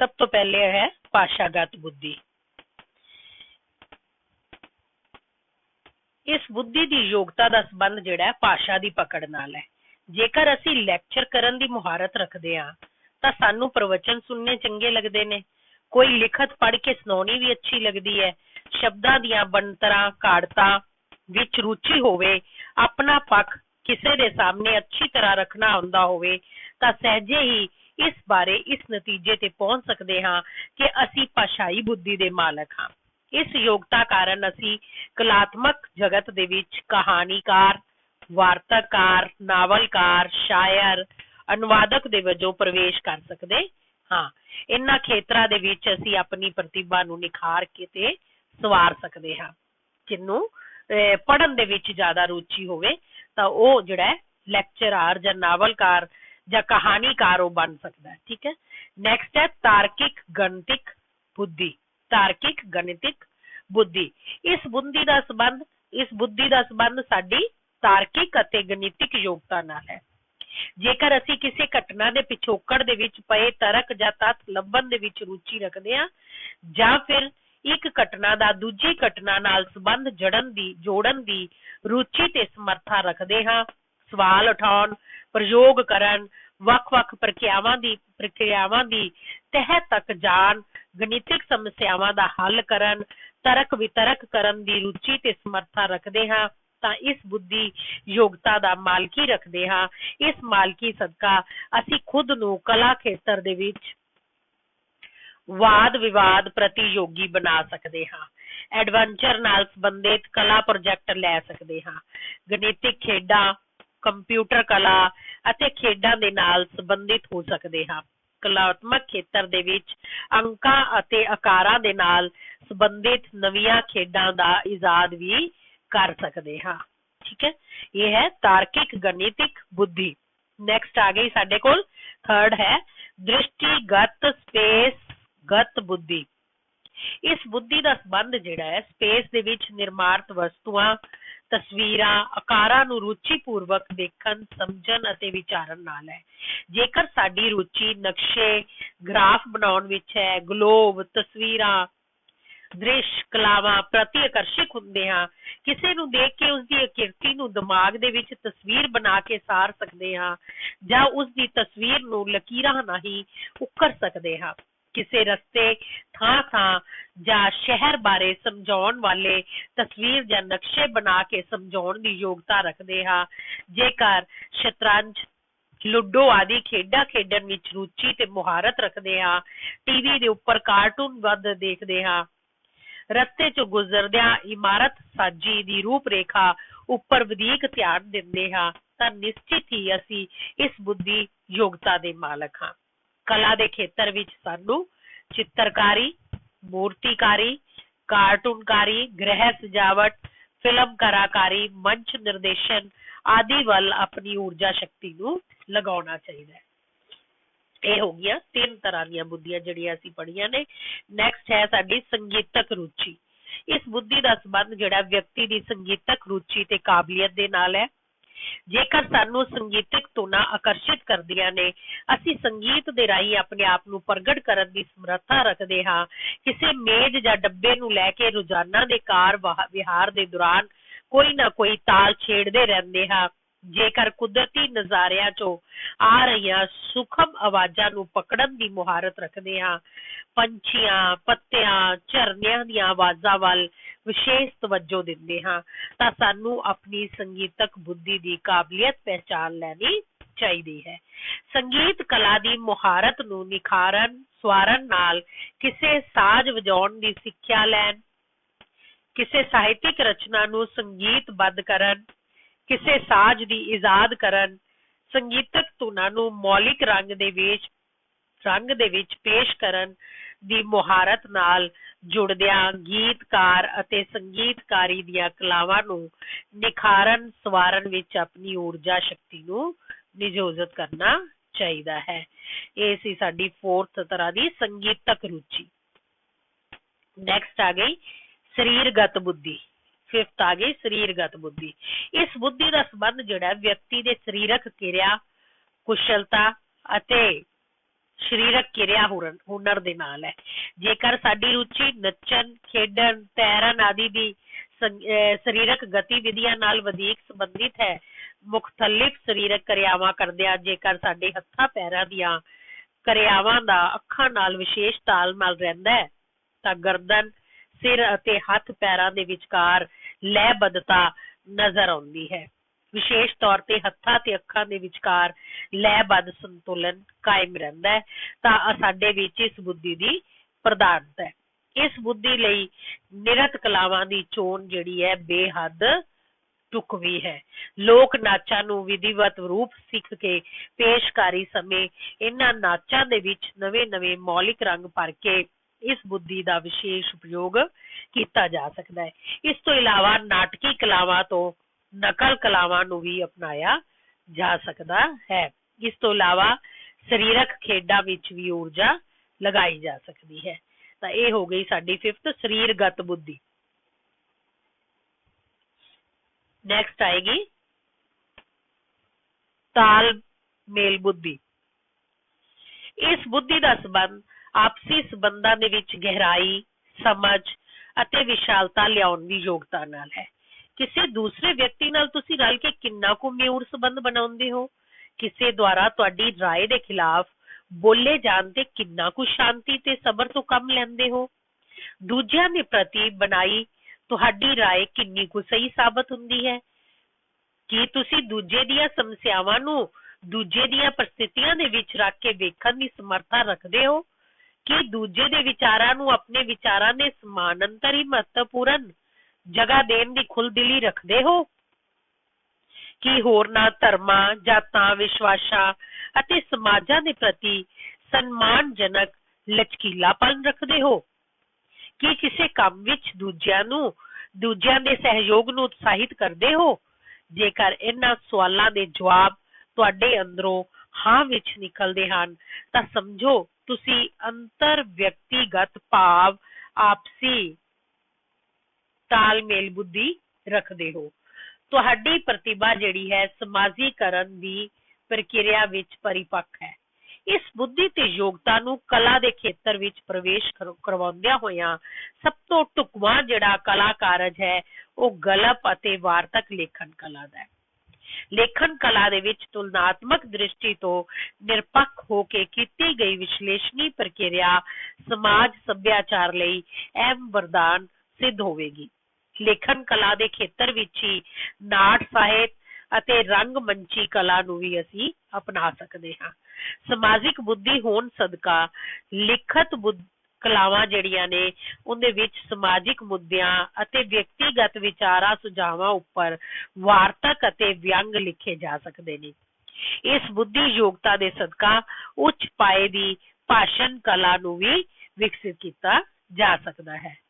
ਸਭ ਤੋਂ ਪਹਿਲੇ ਹੈ ਭਾਸ਼ਾਗਤ ਬੁੱਧੀ। ਇਸ ਬੁੱਧੀ ਦੀ ਯੋਗਤਾ ਦਾ ਸੰਬੰਧ ਜਿਹੜਾ ਹੈ ਭਾਸ਼ਾ ਦੀ ਪਕੜ ਨਾਲ ਹੈ। ਜੇਕਰ ਅਸੀਂ ਲੈਕਚਰ ਕਰਨ ਦੀ ਮੁਹਾਰਤ ਰੱਖਦੇ ਹਾਂ, ਤਾਂ ਸਾਨੂੰ ਪ੍ਰਵਚਨ ਸੁਣਨੇ ਚੰਗੇ ਲੱਗਦੇ ਨੇ। ਕੋਈ ਲਿਖਤ ਪੜ੍ਹ ਕੇ ਸੁਣਾਉਣੀ ਵੀ ਅੱਛੀ ਲੱਗਦੀ ਹੈ। ਸ਼ਬਦਾਂ ਦੀਆਂ ਬਣਤਰਾਂ ਕਾੜਤਾ ਵਿੱਚ ਰੁਚੀ ਹੋਵੇ, ਆਪਣਾ ਪੱਖ ਕਿਸੇ ਦੇ ਸਾਹਮਣੇ ਅੱਛੀ ਤਰ੍ਹਾਂ ਰੱਖਣਾ ਹੁੰਦਾ ਹੋਵੇ, ਤਾਂ ਸਹਿਜੇ ਹੀ ਇਸ ਬਾਰੇ ਇਸ ਨਤੀਜੇ ਤੇ ਪਹੁੰਚ ਸਕਦੇ ਹਾਂ ਕਿ ਅਸੀਂ ਭਾਸ਼ਾਈ ਬੁੱਧੀ ਦੇ ਮਾਲਕ ਹਾਂ। ਇਸ ਯੋਗਤਾ ਕਾਰਨ ਅਸੀਂ ਕਲਾਤਮਕ ਜਗਤ ਦੇ ਵਿੱਚ ਕਹਾਣੀਕਾਰ, ਵਾਰਤਾਕਾਰ, ਨਾਵਲਕਾਰ, ਸ਼ਾਇਰ, ਅਨੁਵਾਦਕ ਦੇ ਵਜੋਂ ਪ੍ਰਵੇਸ਼ ਕਰ ਸਕਦੇ ਹਾਂ। ਇਹਨਾਂ ਖੇਤਰਾਂ ਦੇ ਵਿੱਚ ਅਸੀਂ ਆਪਣੀ ਪ੍ਰਤਿਭਾ ਨੂੰ ਨਿਖਾਰ ਕੇ ਤੇ ਸਵਾਰ ਸਕਦੇ ਹਾਂ। ਜਿਹਨੂੰ ਪੜਨ ਦੇ ਵਿੱਚ ਜ਼ਿਆਦਾ ਰੁਚੀ ਹੋਵੇ ਤਾਂ ਉਹ ਜਿਹੜਾ ਲੈਕਚਰਾਰ ਜਾਂ ਨਾਵਲਕਾਰ ਜਾਂ ਕਹਾਣੀਕਾਰ ਉਹ ਬਣ ਸਕਦਾ ਹੈ, ਠੀਕ ਹੈ? ਨੈਕਸਟ ਹੈ ਤਾਰਕਿਕ ਗਣਿਤਿਕ ਬੁੱਧੀ, ਤਾਰਕਿਕ ਗਣਿਤਿਕ ਬੁੱਧੀ। ਇਸ ਬੁੱਧੀ ਦਾ ਸੰਬੰਧ, ਇਸ ਬੁੱਧੀ ਦਾ ਸੰਬੰਧ ਸਾਡੀ ਤਾਰਕਿਕ ਅਤੇ ਗਣਿਤਿਕ ਯੋਗਤਾ ਨਾਲ ਹੈ। ਜੇਕਰ ਅਸੀਂ ਕਿਸੇ ਘਟਨਾ ਦੇ ਪਿਛੋਕੜ ਦੇ ਵਿੱਚ ਪਏ ਤਰਕ ਜਾਂ ਤੱਥ ਲੱਭਣ ਦੇ ਵਿੱਚ ਰੁਚੀ ਰੱਖਦੇ ਹਾਂ, ਜਾਂ ਫਿਰ ਇੱਕ ਘਟਨਾ ਦਾ ਦੂਜੀ ਘਟਨਾ ਨਾਲ ਸੰਬੰਧ ਜੜਨ ਦੀ, ਜੋੜਨ ਦੀ ਰੁਚੀ ਤੇ ਸਮਰੱਥਾ ਰੱਖਦੇ ਹਾਂ, ਸਵਾਲ ਉਠਾਉਣ, ਪ੍ਰਯੋਗ ਕਰਨ ਵੱਖ-ਵੱਖ ਪ੍ਰਕਿਰਿਆਵਾਂ ਦੀ ਪ੍ਰਕਿਰਿਆਵਾਂ ਦੀ ਤਹਿ ਤੱਕ ਜਾਣ, ਗਣਿਤਿਕ ਸਮੱਸਿਆਵਾਂ ਦਾ ਹੱਲ ਕਰਨ, ਤਰਕ ਵਿਤਰਕ ਕਰਨ ਦੀ ਰੁਚੀ ਤੇ ਸਮਰੱਥਾ ਰੱਖਦੇ ਹਾਂ, ਤਾਂ ਇਸ ਬੁੱਧੀ ਯੋਗਤਾ ਦਾ ਮਾਲਕੀ ਰੱਖਦੇ ਹਾਂ। ਇਸ ਮਾਲਕੀ ਸਦਕਾ ਅਸੀਂ ਖੁਦ ਨੂੰ ਕਲਾ ਖੇਤਰ ਦੇ ਵਿੱਚ ਵਾਦ ਵਿਵਾਦ ਪ੍ਰਤੀਯੋਗੀ ਬਣਾ ਸਕਦੇ ਹਾਂ। ਐਡਵੈਂਚਰ ਨਾਲ ਸੰਬੰਧਿਤ ਕਲਾ ਪ੍ਰੋਜੈਕਟ ਲੈ ਸਕਦੇ ਹਾਂ। ਗਣਿਤਿਕ ਖੇਡਾਂ, ਕੰਪਿਊਟਰ ਕਲਾ ਅਤੇ ਖੇਡਾਂ ਦੇ ਨਾਲ ਸੰਬੰਧਿਤ ਹੋ ਸਕਦੇ ਹਾਂ। ਕਲਾਤਮਕ ਖੇਤਰ ਦੇ ਵਿੱਚ ਅੰਕਾਂ ਅਤੇ ਆਕਾਰਾਂ ਦੇ ਨਾਲ ਸੰਬੰਧਿਤ ਨਵੀਆਂ ਖੇਡਾਂ ਦਾ ਇਜਾਦ ਵੀ ਕਰ ਸਕਦੇ ਹਾਂ। ਠੀਕ ਹੈ? ਇਹ ਹੈ ਤਾਰਕਿਕ ਗਣਿਤਿਕ ਬੁੱਧੀ। ਨੈਕਸਟ ਆ ਗਈ ਸਾਡੇ ਕੋਲ। ਥਰਡ ਹੈ ਦ੍ਰਿਸ਼ਟੀਗਤ ਸਪੇਸ ਗਤ ਬੁੱਧੀ। ਇਸ ਬੁੱਧੀ ਦਾ ਸੰਬੰਧ ਜਿਹੜਾ ਹੈ, ਸਪੇਸ ਦੇ ਵਿੱਚ ਨਿਰਮਾਰਤ ਵਸਤੂਆਂ ਤਸਵੀਰਾਂ ਆਕਾਰਾਂ ਨੂੰ ਰੁਚੀਪੂਰਵਕ ਦੇਖਣ, ਸਮਝਣ ਅਤੇ ਵਿਚਾਰਨ ਨਾਲ ਹੈ। ਜੇਕਰ ਸਾਡੀ ਰੁਚੀ ਨਕਸ਼ੇ, ਗ੍ਰਾਫ ਬਣਾਉਣ ਵਿੱਚ ਹੈ, ਗਲੋਬ, ਤਸਵੀਰਾਂ, ਦ੍ਰਿਸ਼, ਕਲਾਵਾਂ ਪ੍ਰਤੀ ਆਕਰਸ਼ਿਤ ਹੁੰਦੇ ਹਾਂ, ਕਿਸੇ ਨੂੰ ਦੇਖ ਕੇ ਉਸਦੀ ਦੀ ਨੂੰ ਦਿਮਾਗ ਦੇ ਵਿੱਚ ਤਸਵੀਰ ਬਣਾ ਕੇ ਸਾਰ ਸਕਦੇ ਹਾਂ ਜਾਂ ਉਸਦੀ ਤਸਵੀਰ ਨੂੰ ਲਕੀਰਾਂ ਰਾਹੀਂ ਉਕਰ ਸਕਦੇ ਹਾਂ। ਕਿਸੇ ਰਸਤੇ ਥਾਂ ਥਾਂ ਜਾਂ ਸ਼ਹਿਰ ਬਾਰੇ ਸਮਝਾਉਣ ਵਾਲੇ ਤਸਵੀਰ ਜਾਂ ਨਕਸ਼ੇ ਬਣਾ ਕੇ ਸਮਝਾਉਣ ਦੀ ਯੋਗਤਾ ਰੱਖਦੇ ਹਾਂ। ਜੇਕਰ ਸ਼ਤਰੰਜ, ਲੁੱਡੋ ਆਦਿ ਖੇਡਾਂ ਖੇਡਣ ਵਿੱਚ ਰੁਚੀ ਤੇ ਮੁਹਾਰਤ ਰੱਖਦੇ ਹਾਂ ਟੀਵੀ ਦੇ ਉੱਪਰ ਕਾਰਟੂਨ ਵੱਧ ਦੇਖਦੇ ਹਾਂ। ਰਸਤੇ 'ਚ ਗੁਜ਼ਰਦਿਆਂ ਇਮਾਰਤ ਸਾਜੀ ਦੀ ਰੂਪ ਰੇਖਾ ਉੱਪਰ ਵਧੀਕ ਧਿਆਨ ਦਿੰਦੇ ਹਾਂ, ਤਾਂ ਨਿਸ਼ਚਿਤ ਹੀ ਅਸੀਂ ਇਸ ਬੁੱਧੀ ਯੋਗਤਾ ਦੇ ਮਾਲਕ ਹਾਂ। ਕਲਾ ਦੇ ਖੇਤਰ ਵਿੱਚ ਸਾਨੂੰ ਚਿੱਤਰਕਾਰੀ, ਮੂਰਤੀਕਾਰੀ, ਕਾਰਟੂਨਕਾਰੀ, ਗ੍ਰਹਿ ਸਜਾਵਟ, ਫਿਲਮ ਕਲਾਕਾਰੀ, ਮੰਚ ਨਿਰਦੇਸ਼ਨ ਆਦਿ ਵੱਲ ਆਪਣੀ ਊਰਜਾ ਸ਼ਕਤੀ ਨੂੰ ਲਗਾਉਣਾ ਚਾਹੀਦਾ ਹੈ। ਇਹ ਹੋ ਗਿਆ ਤਿੰਨ ਤਰ੍ਹਾਂ ਦੀਆਂ ਬੁੱਧੀਆਂ ਜਿਹੜੀਆਂ ਅਸੀਂ ਪੜ੍ਹੀਆਂ ਨੇ। ਨੈਕਸਟ ਹੈ ਸਾਡੀ ਸੰਗੀਤਕ ਰੁਚੀ। ਇਸ ਬੁੱਧੀ ਦਾ ਸੰਬੰਧ ਜਿਹੜਾ ਵਿਅਕਤੀ ਦੀ ਸੰਗੀਤਕ ਰੁਚੀ ਤੇ ਕਾਬਲੀਅਤ ਦੇ ਨਾਲ ਹੈ। ਜੇਕਰ ਸਾਨੂੰ ਸੰਗੀਤਿਕ ਧੁਨਾਂ ਆਕਰਸ਼ਿਤ ਕਰਦੀਆਂ ਨੇ, ਅਸੀਂ ਸੰਗੀਤ ਦੇ ਰਾਹੀਂ ਆਪਣੇ ਆਪ ਨੂੰ ਪ੍ਰਗਟ ਕਰਨ ਦੀ ਸਮਰੱਥਾ ਰੱਖਦੇ ਹਾਂ। ਕਿਸੇ ਮੇਜ਼ ਜਾਂ ਡੱਬੇ ਨੂੰ ਲੈ ਕੇ ਰੋਜ਼ਾਨਾ ਦੇ ਕਾਰ ਵਿਹਾਰ ਦੇ ਦੌਰਾਨ ਕੋਈ ਨਾ ਕੋਈ ਤਾਲ ਛੇੜਦੇ ਰਹਿੰਦੇ ਹਾਂ। ਜੇਕਰ ਕੁਦਰਤੀ ਨਜ਼ਾਰਿਆਂ ਚੋਂ ਆ ਰਹੀਆਂ ਸੁਖਮ ਆਵਾਜ਼ਾਂ ਨੂੰ ਪਕੜਨ ਦੀ ਮੁਹਾਰਤ ਰੱਖਦੇ ਹਾਂ, ਪੰਛੀਆਂ, ਪੱਤਿਆਂ, ਝਰਨਿਆਂ ਦੀਆਂ ਆਵਾਜ਼ਾਂ ਵੱਲ ਵਿਸ਼ੇਸ਼ ਤਵੱਜੋ ਦਿੰਦੇ ਹਾਂ। ਤਾਂ ਸਾਨੂੰ ਆਪਣੀ ਸੰਗੀਤਕ ਬੁੱਧੀ ਦੀ ਕਾਬਲੀਅਤ ਪਹਿਚਾਨ ਲੈਣੀ ਚਾਹੀਦੀ ਹੈ। ਸੰਗੀਤ ਕਲਾ ਦੀ ਮੁਹਾਰਤ ਨੂੰ ਨਿਖਾਰਨ, ਸਵਾਰਨ ਨਾਲ ਕਿਸੇ ਸਾਜ਼ ਵਜਾਉਣ ਦੀ ਸਿੱਖਿਆ ਲੈਣ, ਕਿਸੇ ਸਾਹਿਤਿਕ ਰਚਨਾ ਨੂੰ ਸੰਗੀਤਬੱਧ ਕਰਨ, ਕਿਸੇ ਸਾਜ਼ ਦੀ ਇਜਾਦ ਕਰਨ, ਸੰਗੀਤਕ ਧੁਨਾਂ ਨੂੰ ਮੌਲਿਕ ਰੰਗ ਦੇ ਵਿੱਚ, ਰੰਗ ਦੇ ਵਿੱਚ ਪੇਸ਼ ਕਰਨ ਦੀ ਮੁਹਾਰਤ ਨਾਲ ਜੁੜਦਿਆਂ ਗੀਤਕਾਰ ਅਤੇ ਸੰਗੀਤਕਾਰੀ ਦੀਆਂ ਕਲਾਵਾਂ ਨੂੰ ਨਿਖਾਰਨ, ਸਵਾਰਨ ਵਿੱਚ ਆਪਣੀ ਊਰਜਾ ਸ਼ਕਤੀ ਨੂੰ ਨਿਯੋਜਿਤ ਕਰਨਾ ਚਾਹੀਦਾ ਹੈ। ਇਹ ਸੀ ਸਾਡੀ ਫੋਰਥ ਤਰ੍ਹਾਂ ਦੀ ਸੰਗੀਤਕ ਰੁਚੀ। ਨੈਕਸਟ ਆ ਗਈ ਸਰੀਰਗਤ ਬੁੱਧੀ। ਫਿਫਥ ਆ ਗਈ ਸਰੀਰਗਤ ਬੁੱਧੀ। ਇਸ ਬੁੱਧੀ ਦਾ ਸੰਬੰਧ ਜਿਹੜਾ ਵਿਅਕਤੀ ਦੇ ਸਰੀਰਕ ਕਿਰਿਆ, ਕੁਸ਼ਲਤਾ ਅਤੇ ਸਰੀਰਕ ਕਿਰਿਆ ਹੁਰਨ- ਹੁਨਰ ਦੇ ਨਾਲ ਹੈ। ਜੇਕਰ ਸਾਡੀ ਰੁਚੀ ਨੱਚਣ, ਖੇਡਣ, ਤੈਰਨ ਆਦਿ ਦੀ ਅਹ ਸਰੀਰਕ ਗਤੀਵਿਧੀਆਂ ਨਾਲ ਵਧੇਕ ਸੰਬੰਧਿਤ ਹੈ, ਮੁਖਤਲਿਫ ਸਰੀਰਕ ਕਿਰਿਆਵਾਂ ਕਰਦਿਆਂ ਜੇਕਰ ਸਾਡੇ ਹੱਥਾਂ, ਪੈਰਾਂ ਦੀਆਂ ਕਿਰਿਆਵਾਂ ਦਾ ਅੱਖਾਂ ਨਾਲ ਵਿਸ਼ੇਸ਼ ਤਾਲਮੇਲ ਰਹਿੰਦਾ ਹੈ, ਤਾਂ ਗਰਦਨ, ਸਿਰ ਅਤੇ ਹੱਥ ਪੈਰਾਂ ਦੇ ਵਿਚਕਾਰ ਲੈਬੱਧਤਾ ਨਜ਼ਰ ਆਉਂਦੀ ਹੈ। ਵਿਸ਼ੇਸ਼ ਤੌਰ ਤੇ ਹੱਥਾਂ ਤੇ ਅੱਖਾਂ ਦੇ ਵਿਚਕਾਰ ਲੈਬੱਧ ਸੰਤੁਲਨ ਕਾਇਮ ਰਹਿੰਦਾ ਹੈ, ਤਾਂ ਸਾਡੇ ਵਿੱਚ ਇਸ ਬੁੱਧੀ ਦੀ ਪ੍ਰਧਾਨਤਾ ਹੈ। ਇਸ ਬੁੱਧੀ ਲਈ ਨਿਰਤ ਕਲਾਵਾਂ ਦੀ ਚੋਣ ਜਿਹੜੀ ਹੈ, ਬੇਹੱਦ ਟੁਕਵੀ ਹੈ। ਲੋਕ ਨਾਚਾਂ ਨੂੰ ਵਿਧੀਵਤ ਰੂਪ ਸਿੱਖ ਕੇ ਪੇਸ਼ਕਾਰੀ ਸਮੇਂ ਇਹਨਾਂ ਨਾਚਾਂ ਦੇ ਵਿੱਚ ਨਵੇਂ-ਨਵੇਂ ਮੌਲਿਕ ਰੰਗ ਭਰ ਕੇ ਇਸ ਬੁੱਧੀ ਦਾ ਵਿਸ਼ੇਸ਼ ਉਪਯੋਗ ਕੀਤਾ ਜਾ ਸਕਦਾ ਹੈ। ਇਸ ਤੋਂ ਇਲਾਵਾ ਨਾਟਕੀ ਕਲਾਵਾਂ ਤੋਂ ਨਕਲ ਕਲਾਵਾਂ ਨੂੰ ਵੀ ਅਪਣਾਇਆ ਜਾ ਸਕਦਾ ਹੈ। ਇਸ ਤੋਂ ਇਲਾਵਾ ਸਰੀਰਕ ਖੇਡਾਂ ਵਿੱਚ ਵੀ ਊਰਜਾ ਲਗਾਈ ਜਾ ਸਕਦੀ ਹੈ। ਤਾਂ ਇਹ ਹੋ ਗਈ ਸਾਡੀ 5th ਸਰੀਰਗਤ ਬੁੱਧੀ। ਨੈਕਸਟ ਆਏਗੀ ਤਾਲ ਮੇਲ ਬੁੱਧੀ। ਇਸ ਬੁੱਧੀ ਦਾ ਸੰਬੰਧ ਆਪਸੀ ਸੰਬੰਧਾਂ ਦੇ ਵਿੱਚ ਗਹਿਰਾਈ, ਸਮਝ ਅਤੇ ਵਿਸ਼ਾਲਤਾ ਲਿਆਉਣ ਦੀ ਯੋਗਤਾ ਨਾਲ ਹੈ। ਕਿਸੇ ਦੂਸਰੇ ਵਿਅਕਤੀ ਨਾਲ ਤੁਸੀਂ ਰਲ ਕੇ ਕਿੰਨਾ ਕੁ ਨਿਉੜ ਸੰਬੰਧ ਬਣਾਉਂਦੇ ਹੋ। ਕਿਸੇ ਦੁਆਰਾ ਤੁਹਾਡੀ ਰਾਏ ਦੇ ਖਿਲਾਫ ਬੋਲੇ ਜਾਣ ਤੇ ਕਿੰਨਾ ਕੁ ਸ਼ਾਂਤੀ ਤੇ ਸਬਰ ਤੋਂ ਕੰਮ ਲੈਂਦੇ ਹੋ। ਦੂਜਿਆਂ ਦੇ ਪ੍ਰਤੀ ਬਣਾਈ ਤੁਹਾਡੀ ਰਾਏ ਕਿੰਨੀ ਕੁ ਸਹੀ ਸਾਬਤ ਹੁੰਦੀ ਹੈ। ਕੀ ਤੁਸੀਂ ਦੂਜੇ ਦੀਆਂ ਸਮੱਸਿਆਵਾਂ ਨੂੰ ਦੂਜੇ ਦੀਆਂ ਪ੍ਰਸਥਿਤੀਆਂ ਦੇ ਵਿੱਚ ਰੱਖ ਕੇ ਵੇਖਣ ਦੀ ਸਮਰੱਥਾ ਰੱਖਦੇ ਹੋ। ਕੀ ਦੂਜੇ ਦੇ ਵਿਚਾਰਾਂ ਨੂੰ ਆਪਣੇ ਵਿਚਾਰਾਂ ਦੇ ਸਮਾਨ ਅੰਤਰ ਹੀ ਮਹੱਤਵਪੂਰਨ ਜਗ੍ਹਾ ਦੇਣ ਦੀ ਖੁੱਲ੍ਹਦਿਲੀ ਰੱਖਦੇ ਹੋ? ਕੀ ਹੋਰਨਾਂ ਧਰਮਾਂ ਜਾਤਾਂ ਵਿਸ਼ਵਾਸਾਂ ਅਤੇ ਸਮਾਜਾਂ ਦੇ ਪ੍ਰਤੀ ਸਨਮਾਨਜਨਕ ਲਚਕੀਲਾਪਨ ਰੱਖਦੇ ਹੋ? ਕਿ ਕਿਸੇ ਕੰਮ ਵਿੱਚ ਦੂਜਿਆਂ ਨੂੰ, ਦੂਜਿਆਂ ਦੇ ਸਹਿਯੋਗ ਨੂੰ ਉਤਸ਼ਾਹਿਤ ਕਰਦੇ ਹੋ? ਜੇਕਰ ਇਹਨਾਂ ਸਵਾਲਾਂ ਦੇ ਜਵਾਬ ਤੁਹਾਡੇ ਅੰਦਰੋਂ ਹਾਂ ਵਿੱਚ ਨਿਕਲਦੇ ਹਨ, ਤਾਂ ਸਮਝੋ ਤੁਸੀਂ ਅੰਤਰ ਵਿਅਕਤੀਗਤ ਭਾਵ ਆਪਸੀ ਤਾਲਮੇਲ ਬੁੱਧੀ ਰੱਖਦੇ ਹੋ। ਤੁਹਾਡੀ ਪ੍ਰਤਿਭਾ ਜਿਹੜੀ ਹੈ ਸਮਾਜੀਕਰਨ ਦੀ ਪ੍ਰਕਿਰਿਆ ਵਿੱਚ ਪਰਿਪੱਕ ਹੈ। ਇਸ ਬੁੱਧੀ ਤੇ ਯੋਗਤਾ ਨੂੰ ਕਲਾ ਦੇ ਖੇਤਰ ਵਿੱਚ ਪ੍ਰਵੇਸ਼ ਕਰਵਾਉਂਦਿਆਂ ਹੋਇਆਂ ਸਭ ਤੋਂ ਢੁਕਵਾਂ ਜਿਹੜਾ ਕਲਾ ਕਾਰਜ ਹੈ, ਉਹ ਗਲਪ ਅਤੇ ਵਾਰਤਕ ਲੇਖਣ ਕਲਾ ਦਾ ਹੈ। ਲੇਖਣ ਕਲਾ ਦੇ ਵਿੱਚ ਤੁਲਨਾਤਮਕ ਦ੍ਰਿਸ਼ਟੀ ਤੋਂ ਨਿਰਪੱਖ ਹੋ ਕੇ ਕੀਤੀ ਗਈ ਵਿਸ਼ਲੇਸ਼ਣੀ ਪ੍ਰਕਿਰਿਆ ਸਮਾਜ ਸੱਭਿਆਚਾਰ ਲਈ ਅਹਿਮ ਵਰਦਾਨ ਸਿੱਧ ਹੋਵੇਗੀ। ਲੇਖਣ ਕਲਾ ਦੇ ਖੇਤਰ ਵਿੱਚ ਹੀ ਨਾਟ ਸਾਹਿਤ ਅਤੇ ਰੰਗ ਮੰਚੀ ਕਲਾ ਨੂੰ ਵੀ ਅਸੀਂ ਅਪਣਾ ਸਕਦੇ ਹਾਂ। ਸਮਾਜਿਕ ਬੁੱਧੀ ਹੋਣ ਸਦਕਾ ਲਿਖਤ ਬੁੱਧ, ਕਲਾਵਾਂ ਜਿਹੜੀਆਂ ਨੇ, ਉਹਦੇ ਵਿੱਚ ਸਮਾਜਿਕ ਮੁੱਦਿਆਂ ਅਤੇ ਵਿਅਕਤੀਗਤ ਵਿਚਾਰਾਂ, ਸੁਝਾਵਾਂ ਉੱਪਰ ਵਾਰਤਕ ਅਤੇ ਵਿਅੰਗ ਲਿਖੇ ਜਾ ਸਕਦੇ ਨੇ। ਇਸ ਬੁੱਧੀ ਯੋਗਤਾ ਦੇ ਸਦਕਾ ਉੱਚ ਪਾਏ ਦੀ ਭਾਸ਼ਣ ਕਲਾ ਨੂੰ ਵੀ ਵਿਕਸਿਤ ਕੀਤਾ ਜਾ ਸਕਦਾ ਹੈ।